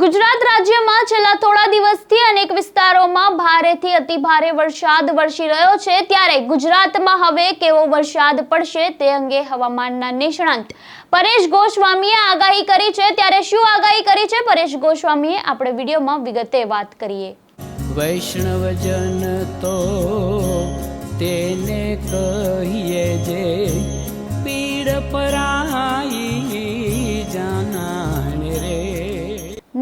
ગુજરાત રાજ્યમાં છેલ્લા થોડા દિવસથી અનેક વિસ્તારોમાં ભારેથી અતિ ભારે વરસાદ વરસી રહ્યો છે. ત્યારે ગુજરાતમાં હવે કેવો વરસાદ પડશે તે અંગે હવામાનના નિષ્ણાંત પરેશ ગોસ્વામીએ આગાહી કરી છે. ત્યારે શું આગાહી કરી છે પરેશ ગોસ્વામીએ? આપણે વિડીયોમાં વિગતે વાત કરીએ. વૈષ્ણવજન તો તેને કહીએ જે પીડ પરાઈ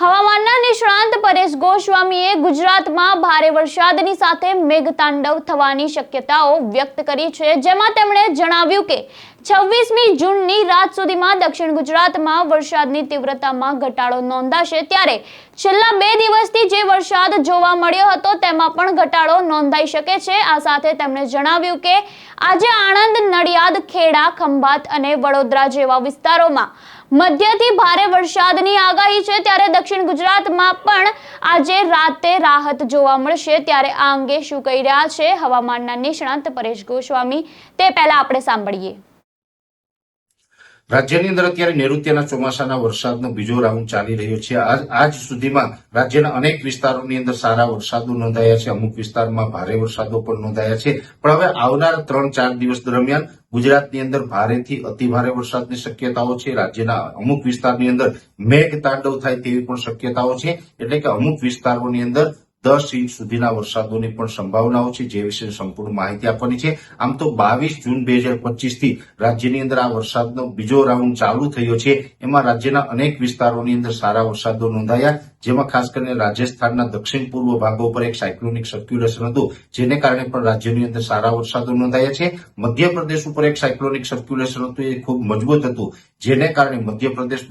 હવામાનના નિષ્ણાંત પરેશ ગોસ્વામીએ ગુજરાતમાં ભારે વરસાદની સાથે મેઘતાંડવ થવાની શક્યતાઓ વ્યક્ત કરી છે. જેમાં તેમણે જણાવ્યું કે છવ્વીસમી જૂનની રાત સુધીમાં દક્ષિણ ગુજરાતમાં વરસાદની તીવ્રતામાં ઘટાડો નોંધાશે. ત્યારે છેલ્લા બે દિવસથી જે વરસાદ જોવા મળ્યો હતો, તેમાં પણ ઘટાડો નોંધાઈ શકે છે. આ સાથે તેમણે જણાવ્યું કે આજે આણંદ, નડિયાદ, ખેડા, ખંભાત અને વડોદરા જેવા વિસ્તારોમાં મધ્યથી ભારે વરસાદની આગાહી છે ત્યારે દક્ષિણ ગુજરાતમાં પણ આજે રાતે રાહત જોવા મળશે. ત્યારે આ અંગે શું કહી રહ્યા છે હવામાનના નિષ્ણાંત પરેશ ગોસ્વામી તે પહેલા આપણે સાંભળીએ. રાજ્યની અંદર અત્યારે નૈઋત્યના ચોમાસાના વરસાદનો બીજો રાઉન્ડ ચાલી રહ્યો છે. આજ સુધીમાં રાજ્યના અનેક વિસ્તારોની અંદર સારા વરસાદો નોંધાયા છે. અમુક વિસ્તારમાં ભારે વરસાદો પણ નોંધાયા છે. પણ હવે આવનાર ત્રણ, ચાર દિવસ દરમિયાન ગુજરાતની અંદર ભારેથી અતિભારે વરસાદની શક્યતાઓ છે. રાજ્યના અમુક વિસ્તારની અંદર મેઘ તાંડવ થાય તેવી પણ શક્યતાઓ છે. એટલે કે અમુક વિસ્તારોની અંદર દસ ઇંચ સુધીના વરસાદોની પણ સંભાવનાઓ છે, જે વિશે સંપૂર્ણ માહિતી આપવાની છે. આમ તો બાવીસ જૂન બે હજારથી રાજ્યની અંદર આ વરસાદનો બીજો રાઉન્ડ ચાલુ થયો છે. એમાં રાજ્યના અનેક વિસ્તારોની અંદર સારા વરસાદો નોંધાયા, જેમાં ખાસ કરીને રાજસ્થાનના દક્ષિણ પૂર્વ ભાગો પર એક સાયક્લોનિક સર્ક્યુલેશન હતું, જેને કારણે પણ રાજ્યની અંદર સારા વરસાદો નોંધાયા છે. મધ્યપ્રદેશ ઉપર એક સાયક્લોનિક સર્ક્યુલેશન હતું, એ ખૂબ મજબૂત હતું, જેને કારણે મધ્યપ્રદેશ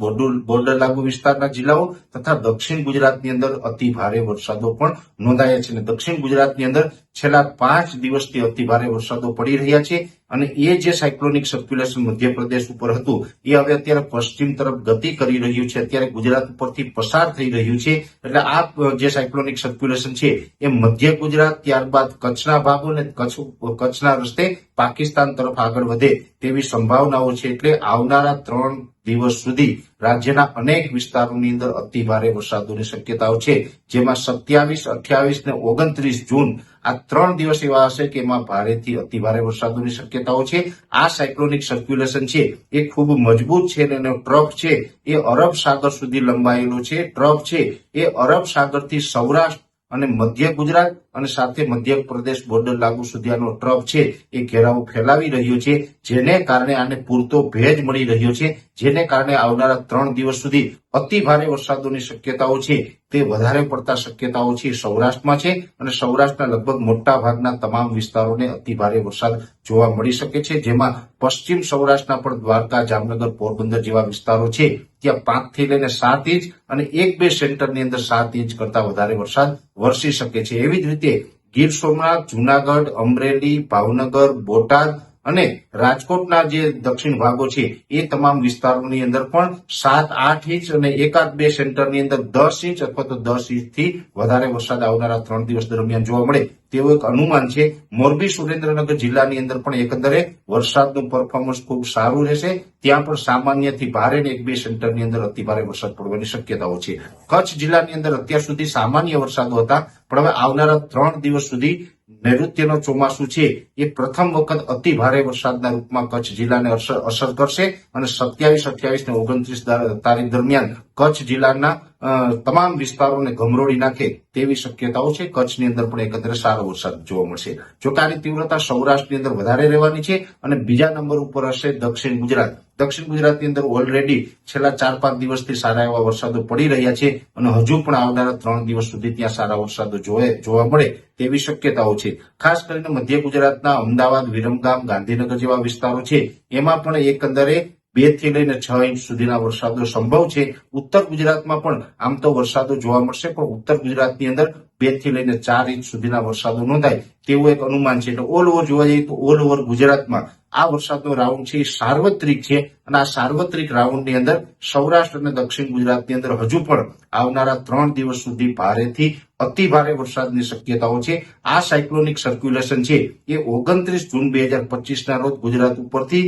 બોર્ડર લાગુ વિસ્તારના જિલ્લાઓ તથા દક્ષિણ ગુજરાતની અંદર અતિ ભારે વરસાદો પણ નોંધાયા છે અને દક્ષિણ ગુજરાતની અંદર છેલ્લા પાંચ દિવસથી અતિ ભારે વરસાદો પડી રહ્યા છે. અને એ જે સાયક્લોનિક સર્ક્યુલેશન મધ્યપ્રદેશ ઉપર હતું, એ હવે અત્યારે પશ્ચિમ તરફ ગતિ કરી રહ્યું છે. અત્યારે ગુજરાત ઉપરથી પસાર થઈ રહ્યું છે. એટલે આ જે સાયક્લોનિક સર્ક્યુલેશન છે, એ મધ્ય ગુજરાત, ત્યારબાદ કચ્છના ભાગો અને કચ્છ કચ્છના રસ્તે પાકિસ્તાન તરફ આગળ વધે તેવી સંભાવનાઓ છે. એટલે આવનારા ત્રણ દિવસ સુધી રાજ્યના અનેક વિસ્તારોની અંદર અતિ ભારે વરસાદોની શક્યતાઓ છે. જેમાં સત્યાવીસ, અઠ્યાવીસ ને ઓગણત્રીસ જૂન આ ત્રણ દિવસ એવા હશે કે એમાં ભારેથી અતિ ભારે વરસાદોની શક્યતાઓ છે. આ સાયક્લોનિક સર્ક્યુલેશન છે, એ ખૂબ મજબૂત છે અને એનો ટ્રફ છે, એ અરબ સાગર સુધી લંબાયેલો છે. ટ્રફ છે, એ અરબ સાગરથી સૌરાષ્ટ્ર અને મધ્ય ગુજરાત અને સાથે મધ્ય પ્રદેશ બોર્ડર લાગુ સુધી આનો ટ્રફ છે, એ ઘેરાવો ફેલાવી રહ્યો છે, જેને કારણે આને પૂરતો ભેજ મળી રહ્યો છે, જેને કારણે આવનારા ત્રણ દિવસ સુધી અતિ ભારે વરસાદોની શક્યતાઓ છે. તે વધારે પડતા શક્યતાઓ છે સૌરાષ્ટ્રમાં છે અને સૌરાષ્ટ્રના લગભગ મોટા ભાગના તમામ વિસ્તારોને અતિ ભારે વરસાદ જોવા મળી શકે છે, જેમાં પશ્ચિમ સૌરાષ્ટ્રના પણ દ્વારકા, જામનગર, પોરબંદર જેવા વિસ્તારો છે, ત્યાં પાંચથી લઈને સાત ઇંચ અને એક બે સેન્ટરની અંદર સાત ઇંચ કરતા વધારે વરસાદ વરસી શકે છે. એવી જ રીતે ગીર સોમનાથ જુનાગઢ અમરેલી ભાવનગર બોટાદ અને રાજકોટના જે દક્ષિણ ભાગો છે, એ તમામ વિસ્તારોની અંદર પણ સાત, આઠ ઇંચ અને એકાદ બે સેન્ટરની અંદર દસ ઇંચ અથવા તો દસ ઇંચથી વધારે વરસાદ આવનારા ત્રણ દિવસ દરમિયાન જોવા મળે તેવું એક અનુમાન છે. મોરબી સુરેન્દ્રનગર જિલ્લાની અંદર પણ એકંદરે વરસાદનું પરફોર્મન્સ ખૂબ સારું રહેશે. ત્યાં પણ સામાન્યથી ભારે એક બે સેન્ટરની અંદર અતિ ભારે વરસાદ પડવાની શક્યતાઓ છે. કચ્છ જિલ્લાની અંદર અત્યાર સુધી સામાન્ય વરસાદો હતા, પણ હવે આવનારા ત્રણ દિવસ સુધી નૈઋત્યનો ચોમાસું છે, એ પ્રથમ વખત અતિ ભારે વરસાદના રૂપમાં કચ્છ જિલ્લાને અસર કરશે અને સત્યાવીસ અઠ્યાવીસ ને ઓગણત્રીસ તારીખ દરમિયાન કચ્છ જિલ્લાના તમામ વિસ્તારોને ગમરોળી નાખે તેવી શક્યતાઓ છે. કચ્છની અંદર પણ એકંદરે સારો વરસાદ જોવા મળશે. જોકે આની તીવ્રતા સૌરાષ્ટ્રની અંદર વધારે રહેવાની છે અને બીજા નંબર ઉપર હશે દક્ષિણ ગુજરાત. દક્ષિણ ગુજરાતની અંદર ઓલરેડી છેલ્લા ચાર પાંચ દિવસથી સારા એવા વરસાદો પડી રહ્યા છે અને હજુ પણ આવનારા ત્રણ દિવસ સુધી ત્યાં સારા વરસાદો જોવે, જોવા મળે તેવી શક્યતાઓ છે. ખાસ કરીને મધ્ય ગુજરાતના અમદાવાદ, વિરમગામ, ગાંધીનગર જેવા વિસ્તારો છે. એમાં પણ એકંદરે બેથી લઈને છ ઇંચ સુધીના વરસાદનો સંભવ છે. ઉત્તર ગુજરાતમાં પણ આમ તો વરસાદો જોવા મળશે, પણ ઉત્તર ગુજરાતની અંદર બેથી લઈને ચાર ઇંચ સુધીના વરસાદો નોંધાય તેવું એક અનુમાન છે. એટલે ઓલ ઓવર જોવા જઈએ તો ઓલ ઓવર ગુજરાતમાં આ વરસાદનો રાઉન્ડ છે એ સાર્વત્રિક છે અને આ સાર્વત્રિક રાઉન્ડની અંદર સૌરાષ્ટ્ર અને દક્ષિણ ગુજરાતની અંદર હજુ પણ આવનારા ત્રણ દિવસ સુધી ભારેથી અતિ ભારે વરસાદની શક્યતાઓ છે. આ સાયક્લોનિક સર્ક્યુલેશન છે એ ઓગણત્રીસ જૂન બે હજાર પચીસના રોજ ગુજરાત ઉપરથી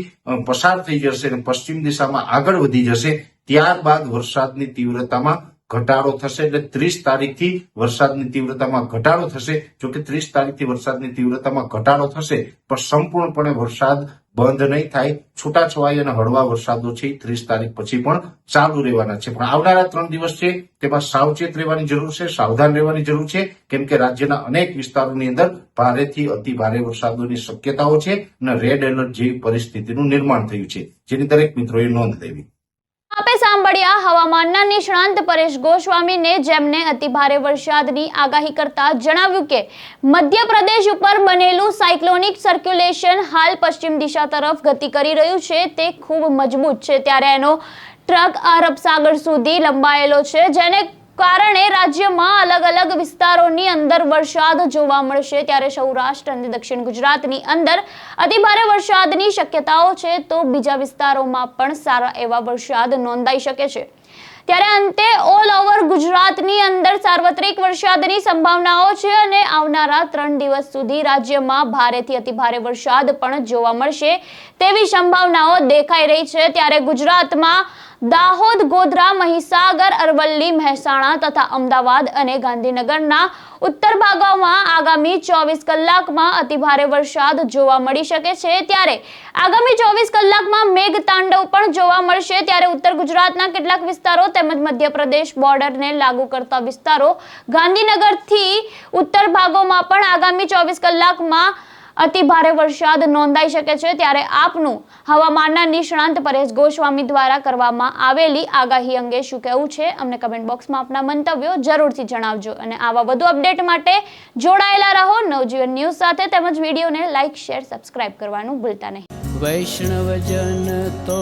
પસાર થઈ જશે અને પશ્ચિમ દિશામાં આગળ વધી જશે. ત્યારબાદ વરસાદની તીવ્રતામાં ઘટાડો થશે એટલે ત્રીસ તારીખથી વરસાદની તીવ્રતામાં ઘટાડો થશે. જો કે ત્રીસ તારીખથી વરસાદની તીવ્રતામાં ઘટાડો થશે, પણ સંપૂર્ણપણે વરસાદ બંધ નહીં થાય. છૂટાછવાઈ અને હળવા વરસાદો છે, ત્રીસ તારીખ પછી પણ ચાલુ રહેવાના છે. પણ આવનારા ત્રણ દિવસ છે, તેમાં સાવચેત રહેવાની જરૂર છે, સાવધાન રહેવાની જરૂર છે, કેમ કે રાજ્યના અનેક વિસ્તારોની અંદર ભારેથી અતિ ભારે વરસાદોની શક્યતાઓ છે અને રેડ એલર્ટ જેવી પરિસ્થિતિનું નિર્માણ થયું છે. જેની દરેક મિત્રોએ નોંધ લેવી. આપે સાંભળ્યા હવામાનના નિષ્ણાંત પરેશ ગોસ્વામીને જેમને અતિભારે વરસાદની આગાહી કરતા જણાવ્યું કે, મધ્યપ્રદેશ ઉપર બનેલું સાયક્લોનિક સર્ક્યુલેશન હાલ પશ્ચિમ દિશા તરફ ગતિ કરી રહ્યું છે. તે ખૂબ મજબૂત છે. ત્યારે એનો ટ્રક અરબ સાગર સુધી લંબાયેલો છે, જેને કારણે રાજ્યમાં અલગ અલગ વિસ્તારોની અંદર વરસાદ જોવા મળશે. ત્યારે સૌરાષ્ટ્ર અને દક્ષિણ ગુજરાતની અંદર અતિભારે વરસાદની શક્યતાઓ છે તો બીજા વિસ્તારોમાં પણ સારા એવા વરસાદ નોંધાઈ શકે છે. ત્યારે અંતે ઓલ ઓવર ગુજરાતની અંદર સાર્વત્રિક વરસાદની સંભાવનાઓ છે અને આવનારા ત્રણ દિવસ સુધી રાજ્યમાં ભારેથી અતિભારે વરસાદ પણ જોવા મળશે તેવી સંભાવનાઓ દેખાઈ રહી છે. ત્યારે ગુજરાતમાં દાહોદ, ગોધરા, મહીસાગર, અરવલ્લી, મહેસાણા તથા અમદાવાદ અને ગાંધીનગરના ઉત્તર ભાગોમાં આગામી ચોવીસ કલાકમાં અતિભારે વરસાદ જોવા મળી શકે છે. ત્યારે આગામી ચોવીસ કલાકમાં મેઘ તાંડવ પણ જોવા મળશે. ત્યારે ઉત્તર ગુજરાતના કેટલાક વિસ્તારો તેમજ મધ્યપ્રદેશ બોર્ડરને લાગુ કરતા વિસ્તારો ગાંધીનગરથી ઉત્તર ભાગોમાં પણ આગામી ચોવીસ કલાકમાં અતિ ભારે વરસાદ નોંધાઈ શકે છે ત્યારે આપનું હવામાનના નિષ્ણાંત પરેશ ગોસ્વામી દ્વારા કરવામાં આવેલી આગાહી અંગે શું કહેવું છે અમને કમેન્ટ બોક્સમાં આપના મંતવ્યો જરૂરથી જણાવજો અને આવા વધુ અપડેટ માટે જોડાયેલા રહો. નવજીવન ન્યૂઝ સાથે તેમજ વિડીયોને લાઇક શેર સબસ્ક્રાઇબ કરવાનું ભૂલતા નહીં. વૈષ્ણવજન તો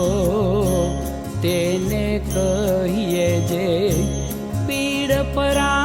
તેને કહીએ જે પીડ પરા